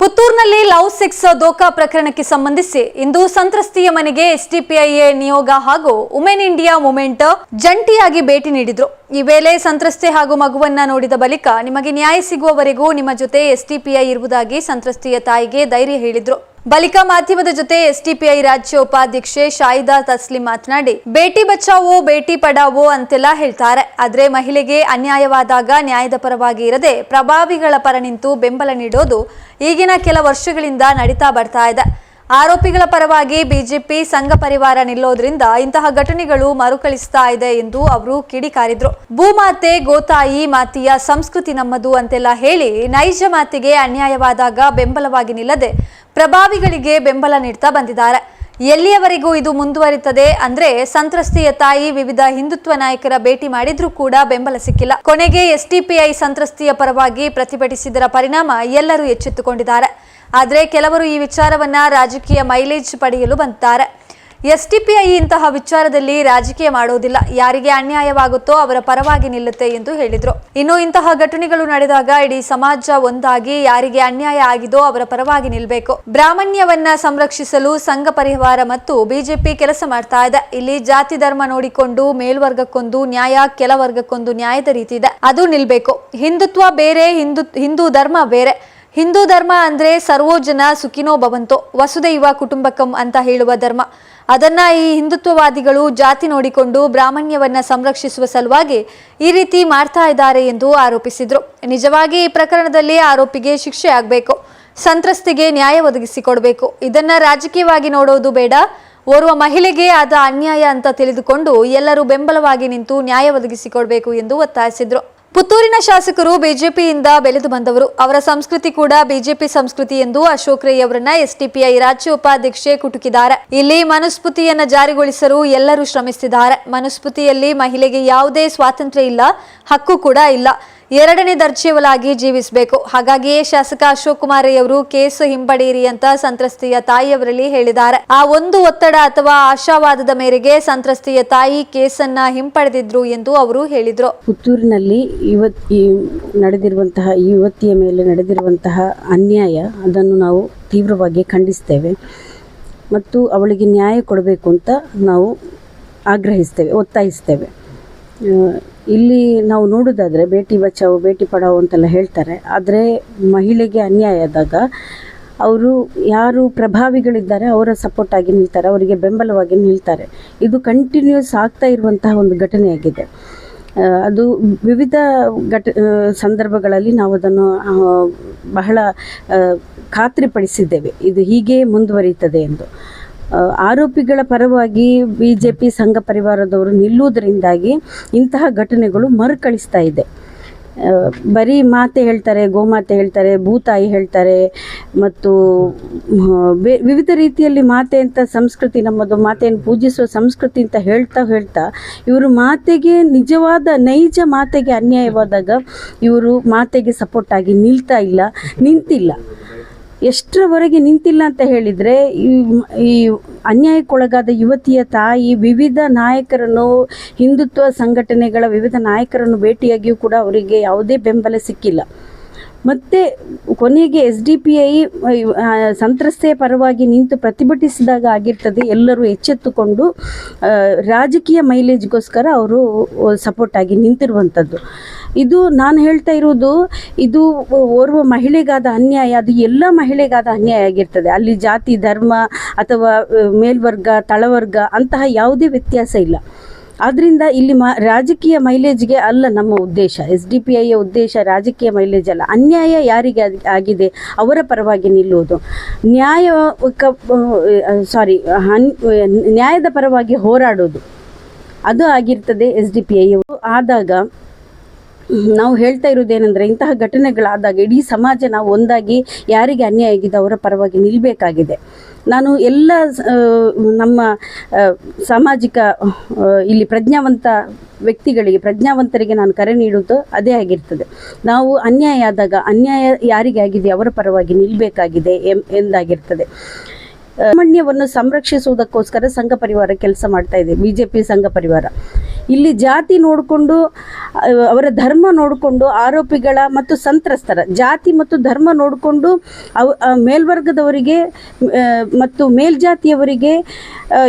ಪುತ್ತೂರಿನಲ್ಲಿ love, sex ದೋಖಾ ಪ್ರಕರಣಕ್ಕೆ ಸಂಬಂಧಿಸಿ ಇಂದು ಸಂತ್ರಸ್ತಿಯ ಮನೆಗೆ ಎಸ್ಡಿಪಿಐಎ ನಿಯೋಗ ಹಾಗೂ ವುಮೆನ್ ಇಂಡಿಯಾ ಮೂಮೆಂಟ್ ಜಂಟಿಯಾಗಿ ಭೇಟಿ ನೀಡಿದ್ರು. ಈ ವೇಳೆ ಸಂತ್ರಸ್ತೆ ಹಾಗೂ ಮಗುವನ್ನ ನೋಡಿದ ಬಳಿಕ ನಿಮಗೆ ನ್ಯಾಯ ಸಿಗುವವರೆಗೂ ನಿಮ್ಮ ಜೊತೆ ಎಸ್ಡಿಪಿಐ ಇರುವುದಾಗಿ ಸಂತ್ರಸ್ತೆಯ ತಾಯಿಗೆ ಧೈರ್ಯ ಹೇಳಿದ್ರು. ಬಳಿಕ ಮಾಧ್ಯಮದ ಜೊತೆ ಎಸ್ಡಿಪಿಐ ರಾಜ್ಯ ಉಪಾಧ್ಯಕ್ಷೆ ಶಾಯಿದಾ ತಸ್ಲಿಂ ಮಾತನಾಡಿ, ಬೇಟಿ ಬಚಾವೋ, ಬೇಟಿ ಪಡಾವೋ ಅಂತೆಲ್ಲ ಹೇಳ್ತಾರೆ. ಆದ್ರೆ ಮಹಿಳೆಗೆ ಅನ್ಯಾಯವಾದಾಗ ನ್ಯಾಯದ ಪರವಾಗಿ ಇರದೆ ಪ್ರಭಾವಿಗಳ ಪರ ನಿಂತು ಬೆಂಬಲ ನೀಡೋದು ಈಗಿನ ಕೆಲ ವರ್ಷಗಳಿಂದ ನಡೀತಾ ಬರ್ತಾ ಇದೆ. ಆರೋಪಿಗಳ ಪರವಾಗಿ ಬಿಜೆಪಿ ಸಂಘ ಪರಿವಾರ ನಿಲ್ಲೋದ್ರಿಂದ ಇಂತಹ ಘಟನೆಗಳು ಮರುಕಳಿಸ್ತಾ ಇದೆ ಎಂದು ಅವರು ಕಿಡಿಕಾರಿದ್ರು. ಭೂಮಾತೆ ಗೋತಾಯಿ ಮಾತೆಯ ಸಂಸ್ಕೃತಿ ನಮ್ಮದು ಅಂತೆಲ್ಲ ಹೇಳಿ ನೈಜ ಮಾತಿಗೆ ಅನ್ಯಾಯವಾದಾಗ ಬೆಂಬಲವಾಗಿ ನಿಲ್ಲದೆ ಪ್ರಭಾವಿಗಳಿಗೆ ಬೆಂಬಲ ನೀಡ್ತಾ ಬಂದಿದ್ದಾರೆ. ಎಲ್ಲಿಯವರೆಗೂ ಇದು ಮುಂದುವರಿತದೆ ಅಂದ್ರೆ ಸಂತ್ರಸ್ತೆಯ ತಾಯಿ ವಿವಿಧ ಹಿಂದುತ್ವ ನಾಯಕರ ಭೇಟಿ ಮಾಡಿದ್ರೂ ಕೂಡ ಬೆಂಬಲ ಸಿಕ್ಕಿಲ್ಲ. ಕೊನೆಗೆ ಎಸ್ಡಿಪಿಐ ಸಂತ್ರಸ್ತೆಯ ಪರವಾಗಿ ಪ್ರತಿಭಟಿಸಿದರ ಪರಿಣಾಮ ಎಲ್ಲರೂ ಎಚ್ಚೆತ್ತುಕೊಂಡಿದ್ದಾರೆ. ಆದರೆ ಕೆಲವರು ಈ ವಿಚಾರವನ್ನ ರಾಜಕೀಯ ಮೈಲೇಜ್ ಪಡೆಯಲು ಬಂತಾರೆ. ಎಸ್ಟಿಪಿಐ ಇಂತಹ ವಿಚಾರದಲ್ಲಿ ರಾಜಕೀಯ ಮಾಡೋದಿಲ್ಲ. ಯಾರಿಗೆ ಅನ್ಯಾಯವಾಗುತ್ತೋ ಅವರ ಪರವಾಗಿ ನಿಲ್ಲುತ್ತೆ ಎಂದು ಹೇಳಿದರು. ಇನ್ನು ಇಂತಹ ಘಟನೆಗಳು ನಡೆದಾಗ ಇಡೀ ಸಮಾಜ ಒಂದಾಗಿ ಯಾರಿಗೆ ಅನ್ಯಾಯ ಆಗಿದೋ ಅವರ ಪರವಾಗಿ ನಿಲ್ಲಬೇಕು ಬ್ರಾಹ್ಮಣ್ಯವನ್ನ ಸಂರಕ್ಷಿಸಲು ಸಂಘ ಪರಿವಾರ ಮತ್ತು ಬಿಜೆಪಿ ಕೆಲಸ ಮಾಡ್ತಾ ಇದೆ. ಇಲ್ಲಿ ಜಾತಿ ಧರ್ಮ ನೋಡಿಕೊಂಡು ಮೇಲ್ವರ್ಗಕ್ಕೊಂದು ನ್ಯಾಯ ಕೆಲವರ್ಗಕ್ಕೊಂದು ನ್ಯಾಯದ ರೀತಿ ಇದೆ. ಅದು ನಿಲ್ಬೇಕು. ಹಿಂದುತ್ವ ಬೇರೆ, ಹಿಂದು, ಹಿಂದೂ ಧರ್ಮ ಬೇರೆ. ಹಿಂದೂ ಧರ್ಮ ಅಂದ್ರೆ ಸರ್ವೋಜನ ಸುಖಿನೋ ಭವಂತೋ, ವಸುದೈವ ಕುಟುಂಬಕಂ ಅಂತ ಹೇಳುವ ಧರ್ಮ. ಅದನ್ನ ಈ ಹಿಂದುತ್ವವಾದಿಗಳು ಜಾತಿ ನೋಡಿಕೊಂಡು ಬ್ರಾಹ್ಮಣ್ಯವನ್ನ ಸಂರಕ್ಷಿಸುವ ಸಲುವಾಗಿ ಈ ರೀತಿ ಮಾಡ್ತಾ ಇದ್ದಾರೆ ಎಂದು ಆರೋಪಿಸಿದ್ರು. ನಿಜವಾಗಿ ಈ ಪ್ರಕರಣದಲ್ಲಿ ಆರೋಪಿಗೆ ಶಿಕ್ಷೆ ಆಗಬೇಕು. ಸಂತ್ರಸ್ತಿಗೆ ನ್ಯಾಯ ಒದಗಿಸಿಕೊಡ್ಬೇಕು. ಇದನ್ನ ರಾಜಕೀಯವಾಗಿ ನೋಡೋದು ಬೇಡ. ಓರ್ವ ಮಹಿಳೆಗೆ ಆದ ಅನ್ಯಾಯ ಅಂತ ತಿಳಿದುಕೊಂಡು ಎಲ್ಲರೂ ಬೆಂಬಲವಾಗಿ ನಿಂತು ನ್ಯಾಯ ಒದಗಿಸಿಕೊಡ್ಬೇಕು ಎಂದು ಒತ್ತಾಯಿಸಿದ್ರು. ಪುತ್ತೂರಿನ ಶಾಸಕರು ಬಿಜೆಪಿಯಿಂದ ಬೆಳೆದು ಬಂದವರು. ಅವರ ಸಂಸ್ಕೃತಿ ಕೂಡ ಬಿಜೆಪಿ ಸಂಸ್ಕೃತಿ ಎಂದು ಅಶೋಕ್ ರೈ ಅವರನ್ನ ಎಸ್ಡಿಪಿಐ ರಾಜ್ಯ ಉಪಾಧ್ಯಕ್ಷೆ ಕುಟುಕಿದ್ದಾರೆ. ಇಲ್ಲಿ ಮನುಸ್ಮೃತಿಯನ್ನ ಜಾರಿಗೊಳಿಸಲು ಎಲ್ಲರೂ ಶ್ರಮಿಸಿದ್ದಾರೆ ಮನುಸ್ಮೃತಿಯಲ್ಲಿ ಮಹಿಳೆಗೆ ಯಾವುದೇ ಸ್ವಾತಂತ್ರ್ಯ ಇಲ್ಲ, ಹಕ್ಕು ಕೂಡ ಇಲ್ಲ. ಎರಡನೇ ದರ್ಜೆಯವಲಾಗಿ ಜೀವಿಸಬೇಕು. ಹಾಗಾಗಿಯೇ ಶಾಸಕ ಅಶೋಕ್ ಕುಮಾರ್ ರೈ ಅವರು ಕೇಸು ಹಿಂಪಡೆಯಿರಿ ಅಂತ ಸಂತ್ರಸ್ತೆಯ ತಾಯಿಯವರಲ್ಲಿ ಹೇಳಿದ್ದಾರೆ. ಆ ಒಂದು ಒತ್ತಡ ಅಥವಾ ಆಶಾವಾದದ ಮೇರೆಗೆ ಸಂತ್ರಸ್ತೆಯ ತಾಯಿ ಕೇಸನ್ನ ಹಿಂಪಡೆದಿದ್ರು ಎಂದು ಅವರು ಹೇಳಿದ್ರು. ಪುತ್ತೂರಿನಲ್ಲಿ ನಡೆದಿರುವಂತಹ ಯುವತಿಯ ಮೇಲೆ ನಡೆದಿರುವಂತಹ ಅನ್ಯಾಯ, ಅದನ್ನು ನಾವು ತೀವ್ರವಾಗಿ ಖಂಡಿಸ್ತೇವೆ. ಮತ್ತು ಅವಳಿಗೆ ನ್ಯಾಯ ಕೊಡಬೇಕು ಅಂತ ನಾವು ಆಗ್ರಹಿಸ್ತೇವೆ, ಒತ್ತಾಯಿಸ್ತೇವೆ. ಇಲ್ಲಿ ನಾವು ನೋಡೋದಾದರೆ ಬೇಟಿ ಬಚಾವ್, ಬೇಟಿ ಪಡಾವ್ ಅಂತೆಲ್ಲ ಹೇಳ್ತಾರೆ. ಆದರೆ ಮಹಿಳೆಗೆ ಅನ್ಯಾಯ ಆದಾಗ ಅವರು ಯಾರು ಪ್ರಭಾವಿಗಳಿದ್ದಾರೆ ಅವರ ಸಪೋರ್ಟ್ ಆಗಿ ನಿಲ್ತಾರೆ, ಅವರಿಗೆ ಬೆಂಬಲವಾಗಿ ನಿಲ್ತಾರೆ. ಇದು ಕಂಟಿನ್ಯೂಸ್ ಆಗ್ತಾ ಇರುವಂತಹ ಒಂದು ಘಟನೆಯಾಗಿದೆ. ಅದು ವಿವಿಧ ಘಟ ಸಂದರ್ಭಗಳಲ್ಲಿ ನಾವು ಅದನ್ನು ಬಹಳ ಖಾತ್ರಿಪಡಿಸಿದ್ದೇವೆ. ಇದು ಹೀಗೆ ಮುಂದುವರಿಯುತ್ತದೆ ಎಂದು. ಆರೋಪಿಗಳ ಪರವಾಗಿ ಬಿಜೆಪಿ ಸಂಘ ಪರಿವಾರದವರು ನಿಲ್ಲುವುದರಿಂದಾಗಿ ಇಂತಹ ಘಟನೆಗಳು ಮರುಕಳಿಸ್ತಾ ಇದೆ. ಬರೀ ಮಾತೆ ಹೇಳ್ತಾರೆ, ಗೋಮಾತೆ ಹೇಳ್ತಾರೆ, ಭೂತಾಯಿ ಹೇಳ್ತಾರೆ, ಮತ್ತು ವಿವಿಧ ರೀತಿಯಲ್ಲಿ ಮಾತೆ ಅಂತ ಸಂಸ್ಕೃತಿ ನಮ್ಮದು, ಮಾತೆಯನ್ನು ಪೂಜಿಸುವ ಸಂಸ್ಕೃತಿ ಅಂತ ಹೇಳ್ತಾ ಹೇಳ್ತಾ, ಇವರು ಮಾತೆಗೆ ನಿಜವಾದ, ನೈಜ ಮಾತೆಗೆ ಅನ್ಯಾಯವಾದಾಗ ಇವರು ಮಾತೆಗೆ ಸಪೋರ್ಟ್ ಆಗಿ ನಿಲ್ತಾ ಇಲ್ಲ, ನಿಂತಿಲ್ಲ. ಎಷ್ಟರವರೆಗೆ ನಿಂತಿಲ್ಲ ಅಂತ ಹೇಳಿದರೆ, ಈ ಅನ್ಯಾಯಕ್ಕೊಳಗಾದ ಯುವತಿಯ ತಾಯಿ ವಿವಿಧ ನಾಯಕರನ್ನು, ಹಿಂದುತ್ವ ಸಂಘಟನೆಗಳ ವಿವಿಧ ನಾಯಕರನ್ನು ಭೇಟಿಯಾಗಿಯೂ ಕೂಡ ಅವರಿಗೆ ಯಾವುದೇ ಬೆಂಬಲ ಸಿಕ್ಕಿಲ್ಲ. ಮತ್ತು ಕೊನೆಗೆ ಎಸ್ ಡಿ ಪಿ ಐ ಸಂತ್ರಸ್ತೆಯ ಪರವಾಗಿ ನಿಂತು ಪ್ರತಿಭಟಿಸಿದಾಗ ಆಗಿರ್ತದೆ ಎಲ್ಲರೂ ಎಚ್ಚೆತ್ತುಕೊಂಡು ರಾಜಕೀಯ ಮೈಲೇಜ್ಗೋಸ್ಕರ ಅವರು ಸಪೋರ್ಟ್ ಆಗಿ ನಿಂತಿರುವಂಥದ್ದು. ಇದು ನಾನು ಹೇಳ್ತಾ ಇರೋದು, ಇದು ಓರ್ವ ಮಹಿಳೆಗಾದ ಅನ್ಯಾಯ, ಅದು ಎಲ್ಲ ಮಹಿಳೆಗಾದ ಅನ್ಯಾಯ ಆಗಿರ್ತದೆ. ಅಲ್ಲಿ ಜಾತಿ, ಧರ್ಮ ಅಥವಾ ಮೇಲ್ವರ್ಗ, ತಳವರ್ಗ ಅಂತಹ ಯಾವುದೇ ವ್ಯತ್ಯಾಸ ಇಲ್ಲ. ಆದ್ರಿಂದ ಇಲ್ಲಿ ಮ ರಾಜಕೀಯ ಮೈಲೇಜ್ಗೆ ಅಲ್ಲ ನಮ್ಮ ಉದ್ದೇಶ. ಎಸ್ ಡಿ ಪಿ ಐಯ ಉದ್ದೇಶ ರಾಜಕೀಯ ಮೈಲೇಜ್ ಅಲ್ಲ. ಅನ್ಯಾಯ ಯಾರಿಗೆ ಆಗಿ- ಆಗಿದೆ ಅವರ ಪರವಾಗಿ ನಿಲ್ಲುವುದು. ನ್ಯಾಯ ಸಾರಿ ನ್ಯಾಯದ ಪರವಾಗಿ ಹೋರಾಡೋದು ಅದು ಆಗಿರ್ತದೆ ಎಸ್ ಡಿ ಪಿ ಐ ಆದಾಗ ನಾವು ಹೇಳ್ತಾ ಇರೋದೇನೆಂದರೆ ಇಂತಹ ಘಟನೆಗಳಾದಾಗ ಇಡೀ ಸಮಾಜ ನಾವು ಒಂದಾಗಿ ಯಾರಿಗೆ ಅನ್ಯಾಯ ಆಗಿದೆ ಅವರ ಪರವಾಗಿ ನಿಲ್ಲಬೇಕಾಗಿದೆ ನಾನು ಎಲ್ಲ ನಮ್ಮ ಸಾಮಾಜಿಕ ಇಲ್ಲಿ ಪ್ರಜ್ಞಾವಂತ ವ್ಯಕ್ತಿಗಳಿಗೆ, ಪ್ರಜ್ಞಾವಂತರಿಗೆ ನಾನು ಕರೆ ನೀಡುವುದು ಅದೇ ಆಗಿರ್ತದೆ. ನಾವು ಅನ್ಯಾಯ ಆದಾಗ ಅನ್ಯಾಯ ಯಾರಿಗೆ ಆಗಿದೆ ಅವರ ಪರವಾಗಿ ನಿಲ್ಲಬೇಕಾಗಿದೆ ಎಂದಾಗಿರ್ತದೆ. ಸಾಮಾನ್ಯವನ್ನು ಸಂರಕ್ಷಿಸುವುದಕ್ಕೋಸ್ಕರ ಸಂಘ ಪರಿವಾರ ಕೆಲಸ ಮಾಡ್ತಾ ಇದೆ, ಬಿಜೆಪಿ ಸಂಘ ಪರಿವಾರ. ಇಲ್ಲಿ ಜಾತಿ ನೋಡಿಕೊಂಡು, ಅವರ ಧರ್ಮ ನೋಡಿಕೊಂಡು, ಆರೋಪಿಗಳ ಮತ್ತು ಸಂತ್ರಸ್ತರ ಜಾತಿ ಮತ್ತು ಧರ್ಮ ನೋಡಿಕೊಂಡು ಮೇಲ್ವರ್ಗದವರಿಗೆ ಮತ್ತು ಮೇಲ್ಜಾತಿಯವರಿಗೆ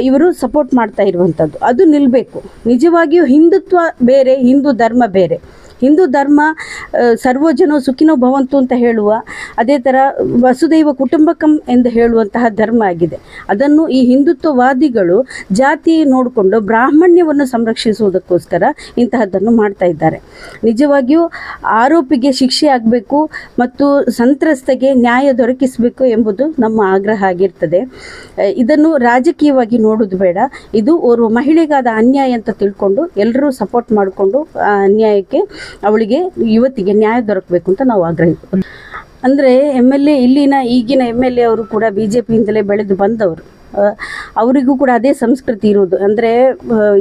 ಇವರು ಸಪೋರ್ಟ್ ಮಾಡ್ತಾ ಇರುವಂಥದ್ದು ಅದು ನಿಲ್ಲಬೇಕು ನಿಜವಾಗಿಯೂ ಹಿಂದುತ್ವ ಬೇರೆ, ಹಿಂದೂ ಧರ್ಮ ಬೇರೆ. ಹಿಂದೂ ಧರ್ಮ ಸರ್ವಜನೋ ಸುಖಿನೋ ಭವಂತು ಅಂತ ಹೇಳುವ, ಅದೇ ಥರ ವಸುದೈವ ಕುಟುಂಬಕಂ ಎಂದು ಹೇಳುವಂತಹ ಧರ್ಮ ಆಗಿದೆ. ಅದನ್ನು ಈ ಹಿಂದುತ್ವವಾದಿಗಳು ಜಾತಿ ನೋಡಿಕೊಂಡು ಬ್ರಾಹ್ಮಣ್ಯವನ್ನು ಸಂರಕ್ಷಿಸುವುದಕ್ಕೋಸ್ಕರ ಇಂತಹದ್ದನ್ನು ಮಾಡ್ತಾ ಇದ್ದಾರೆ. ನಿಜವಾಗಿಯೂ ಆರೋಪಿಗೆ ಶಿಕ್ಷೆ ಆಗಬೇಕು ಮತ್ತು ಸಂತ್ರಸ್ತೆಗೆ ನ್ಯಾಯ ದೊರಕಿಸಬೇಕು ಎಂಬುದು ನಮ್ಮ ಆಗ್ರಹ ಆಗಿರ್ತದೆ. ಇದನ್ನು ರಾಜಕೀಯವಾಗಿ ನೋಡೋದು ಬೇಡ. ಇದು ಓರ್ವ ಮಹಿಳೆಗಾದ ಅನ್ಯಾಯ ಅಂತ ತಿಳ್ಕೊಂಡು ಎಲ್ಲರೂ ಸಪೋರ್ಟ್ ಮಾಡಿಕೊಂಡು ಅನ್ಯಾಯಕ್ಕೆ ಅವಳಿಗೆ ಯುವತಿಗೆ ನ್ಯಾಯ ದೊರಕಬೇಕು ಅಂತ ನಾವು ಆಗ್ರಹಿಸ್ತೀವಿ ಅಂದರೆ ಎಂ ಎಲ್ ಎ ಇಲ್ಲಿನ ಈಗಿನ ಎಂ ಎಲ್ ಎ ಅವರು ಕೂಡ ಬಿ ಜೆ ಪಿಯಿಂದಲೇ ಬೆಳೆದು ಬಂದವರು. ಅವರಿಗೂ ಕೂಡ ಅದೇ ಸಂಸ್ಕೃತಿ ಇರುವುದು. ಅಂದರೆ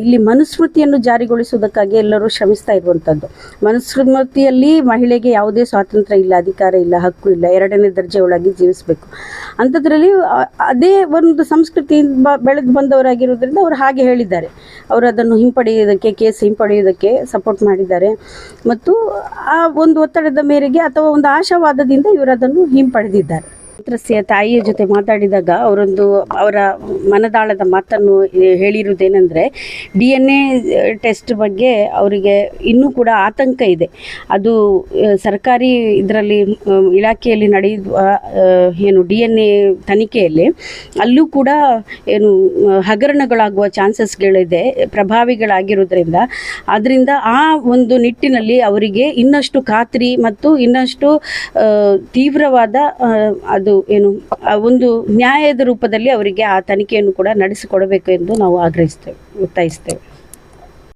ಇಲ್ಲಿ ಮನುಸ್ಮೃತಿಯನ್ನು ಜಾರಿಗೊಳಿಸುವುದಕ್ಕಾಗಿ ಎಲ್ಲರೂ ಶ್ರಮಿಸ್ತಾ ಇರುವಂಥದ್ದು ಮನುಸ್ಮೃತಿಯಲ್ಲಿ ಮಹಿಳೆಗೆ ಯಾವುದೇ ಸ್ವಾತಂತ್ರ್ಯ ಇಲ್ಲ, ಅಧಿಕಾರ ಇಲ್ಲ, ಹಕ್ಕು ಇಲ್ಲ, ಎರಡನೇ ದರ್ಜೆ ಜೀವಿಸಬೇಕು. ಅಂಥದ್ರಲ್ಲಿ ಅದೇ ಒಂದು ಸಂಸ್ಕೃತಿ ಬೆಳೆದು ಬಂದವರಾಗಿರೋದ್ರಿಂದ ಅವರು ಹಾಗೆ ಹೇಳಿದ್ದಾರೆ. ಅವರು ಅದನ್ನು ಹಿಂಪಡೆಯುವುದಕ್ಕೆ, ಕೇಸ್ ಹಿಂಪಡೆಯುವುದಕ್ಕೆ ಸಪೋರ್ಟ್ ಮಾಡಿದ್ದಾರೆ. ಮತ್ತು ಆ ಒಂದು ಒತ್ತಡದ ಮೇರೆಗೆ ಅಥವಾ ಒಂದು ಆಶಾವಾದದಿಂದ ಇವರು ಅದನ್ನು ಹಿಂಪಡೆದಿದ್ದಾರೆ. ಸಂತ್ರಸ್ತೆಯ ತಾಯಿಯ ಜೊತೆ ಮಾತಾಡಿದಾಗ ಅವರೊಂದು ಅವರ ಮನದಾಳದ ಮಾತನ್ನು ಹೇಳಿರುವುದೇನೆಂದರೆ ಡಿ ಎನ್ ಎ ಟೆಸ್ಟ್ ಬಗ್ಗೆ ಅವರಿಗೆ ಇನ್ನೂ ಕೂಡ ಆತಂಕ ಇದೆ. ಅದು ಸರ್ಕಾರಿ ಇದರಲ್ಲಿ ಇಲಾಖೆಯಲ್ಲಿ ನಡೆಯುವ ಏನು ಡಿ ಎನ್ ಎ ತನಿಖೆಯಲ್ಲಿ ಅಲ್ಲೂ ಕೂಡ ಏನು ಹಗರಣಗಳಾಗುವ ಚಾನ್ಸಸ್ಗಳಿದೆ ಪ್ರಭಾವಿಗಳಾಗಿರೋದ್ರಿಂದ ಆದ್ದರಿಂದ ಆ ಒಂದು ನಿಟ್ಟಿನಲ್ಲಿ ಅವರಿಗೆ ಇನ್ನಷ್ಟು ಖಾತ್ರಿ ಮತ್ತು ಇನ್ನಷ್ಟು ತೀವ್ರವಾದ ಆ, ಅದು ಏನು ಒಂದು ನ್ಯಾಯದ ರೂಪದಲ್ಲಿ ಅವರಿಗೆ ಆ ತನಿಖೆಯನ್ನು ಕೂಡ ನಡೆಸಿಕೊಡಬೇಕು ಎಂದು ನಾವು ಆಗ್ರಹಿಸ್ತೇವೆ ಒತ್ತಾಯಿಸ್ತೇವೆ.